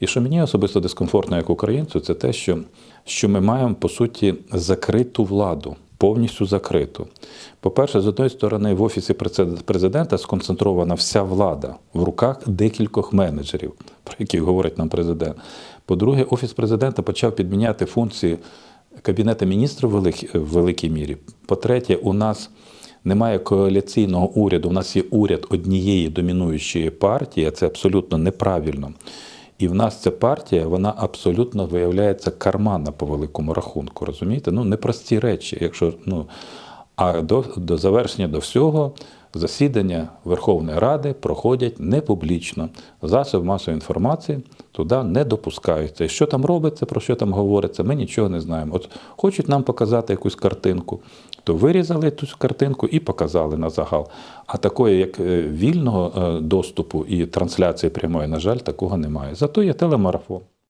І що мені особисто дискомфортно як українцю, це те, що, що ми маємо по суті закриту владу, повністю закриту. По-перше, з одної сторони, в офісі президента сконцентрована вся влада в руках декількох менеджерів, про яких говорить нам президент. По-друге, офіс президента почав підміняти функції Кабінету міністрів в великій мірі. По-третє, у нас немає коаліційного уряду, у нас є уряд однієї домінуючої партії, це абсолютно неправильно. І в нас ця партія, вона абсолютно виявляється карманна по великому рахунку. Розумієте? Ну, непрості речі. Якщо, ну, а до, до завершення до всього засідання Верховної Ради проходять не публічно. Засоби масової інформації туди не допускаються. І що там робиться, про що там говориться, ми нічого не знаємо. От хочуть нам показати якусь картинку, то вирізали ту картинку і показали на загал. А такої, як е, вільного е, доступу і трансляції прямої, на жаль, такого немає. Зато є телемарафон.